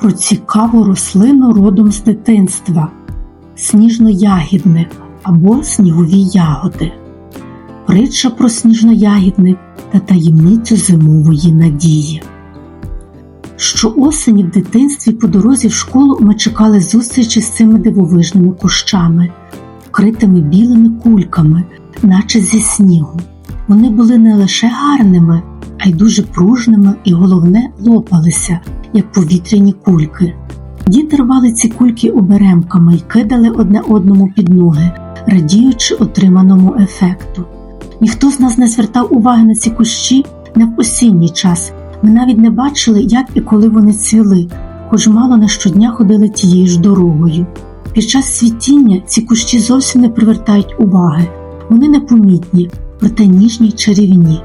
Про цікаву рослину родом з дитинства сніжно-ягідник або снігові ягоди. Притча про сніжно-ягідник та таємницю зимової надії. Щоосені в дитинстві по дорозі в школу ми чекали зустрічі з цими дивовижними кущами, вкритими білими кульками, наче зі снігу. Вони були не лише гарними, а й дуже пружними і, головне, лопалися, як повітряні кульки. Діти рвали ці кульки оберемками й кидали одне одному під ноги, радіючи отриманому ефекту. Ніхто з нас не звертав уваги на ці кущі не в осінній час. Ми навіть не бачили, як і коли вони цвіли, хоч мало не щодня ходили тією ж дорогою. Під час світіння ці кущі зовсім не привертають уваги, вони непомітні, проте ніжні й чарівні.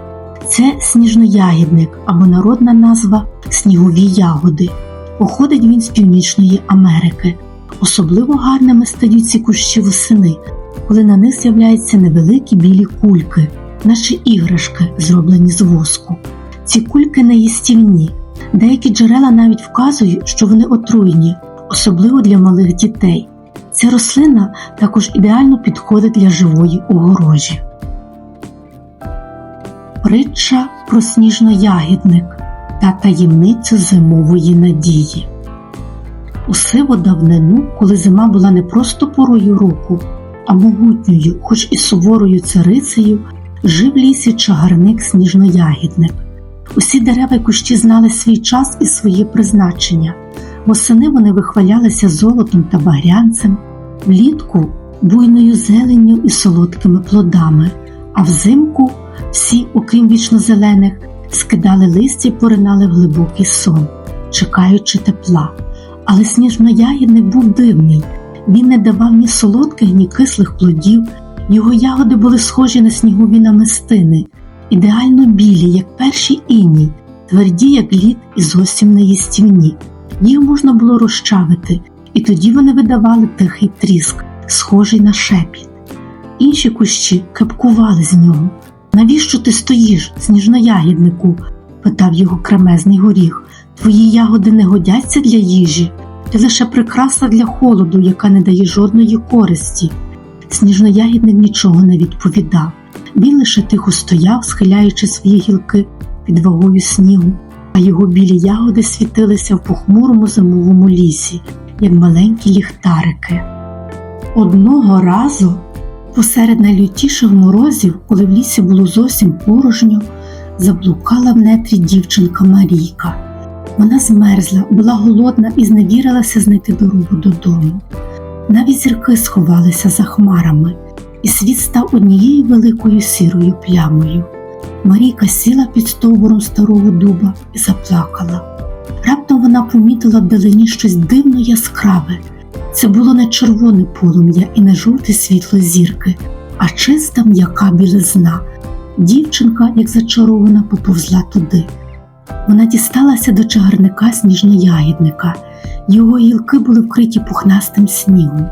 Це сніжноягідник або народна назва снігові ягоди. Походить він з Північної Америки. Особливо гарними стають ці кущі восени, коли на них з'являються невеликі білі кульки, наче іграшки, зроблені з воску. Ці кульки не їстівні. Деякі джерела навіть вказують, що вони отруйні, особливо для малих дітей. Ця рослина також ідеально підходить для живої огорожі. Притча про сніжноягідник та таємницю зимової надії. У сиву давнину, коли зима була не просто порою року, а могутньою, хоч і суворою царицею, жив лісі чагарник сніжноягідник. Усі дерева й кущі знали свій час і своє призначення. Восени вони вихвалялися золотом та багрянцем, влітку буйною зеленню і солодкими плодами, а взимку всі, окрім вічно зелених, скидали листя й поринали в глибокий сон, чекаючи тепла. Але сніжноягідник був дивний, він не давав ні солодких, ні кислих плодів, його ягоди були схожі на снігові намистини, ідеально білі, як перші іні, тверді, як лід, і зовсім неїстівні. Їх можна було розчавити, і тоді вони видавали тихий тріск, схожий на шепіт. Інші кущі кепкували з нього. Навіщо ти стоїш, сніжноягіднику? питав його кремезний горіх. Твої ягоди не годяться для їжі, ти лише прикраса для холоду, яка не дає жодної користі. Сніжноягідник нічого не відповідав. Він лише тихо стояв, схиляючи свої гілки під вагою снігу, а його білі ягоди світилися в похмурому зимовому лісі, як маленькі ліхтарики. Одного разу, посеред найлютіших морозів, коли в лісі було зовсім порожньо, заблукала в нетрі дівчинка Марійка. Вона змерзла, була голодна і зневірилася знайти дорогу додому. Навіть зірки сховалися за хмарами, і світ став однією великою сірою плямою. Марійка сіла під стовбуром старого дуба і заплакала. Раптом вона помітила вдалині щось дивно яскраве. Це було не червоне полум'я і не жовте світло зірки, а чиста м'яка білизна. Дівчинка, як зачарована, поповзла туди. Вона дісталася до чагарника сніжноягідника. Його гілки були вкриті пухнастим снігом,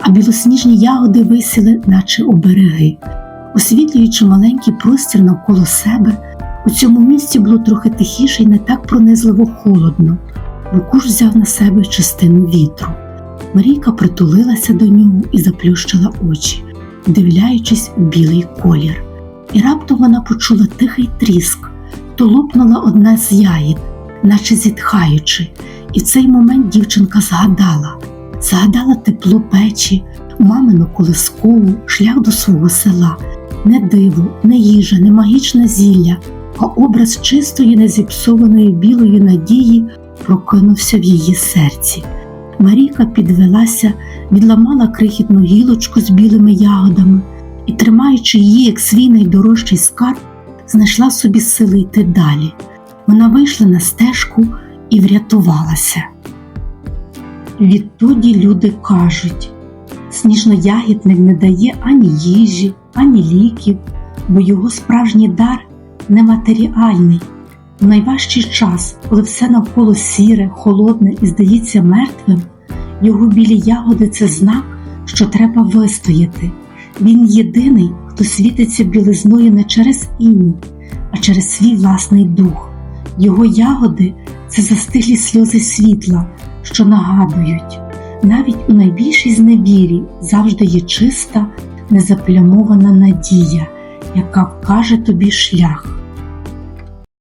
а білосніжні ягоди висіли, наче обереги. Освітлюючи маленький простір навколо себе, у цьому місці було трохи тихіше і не так пронизливо холодно, бо куш взяв на себе частину вітру. Марійка притулилася до нього і заплющила очі, вдивляючись у білий колір. І раптом вона почула тихий тріск, то лопнула одна з яїд, наче зітхаючи, і в цей момент дівчинка згадала, згадала тепло печі, мамину колискову, шлях до свого села, не диво, не їжа, не магічне зілля, а образ чистої, незіпсованої білої надії прокинувся в її серці. Марійка підвелася, відламала крихітну гілочку з білими ягодами і, тримаючи її, як свій найдорожчий скарб, знайшла собі сили йти далі. Вона вийшла на стежку і врятувалася. Відтоді люди кажуть, сніжноягідник не дає ані їжі, ані ліків, бо його справжній дар нематеріальний. У найважчий час, коли все навколо сіре, холодне і здається мертвим, його білі ягоди це знак, що треба вистояти. Він єдиний, хто світиться білизною не через іній, а через свій власний дух. Його ягоди це застиглі сльози світла, що нагадують, навіть у найбільшій зневірі завжди є чиста, незаплямована надія, яка вкаже тобі шлях.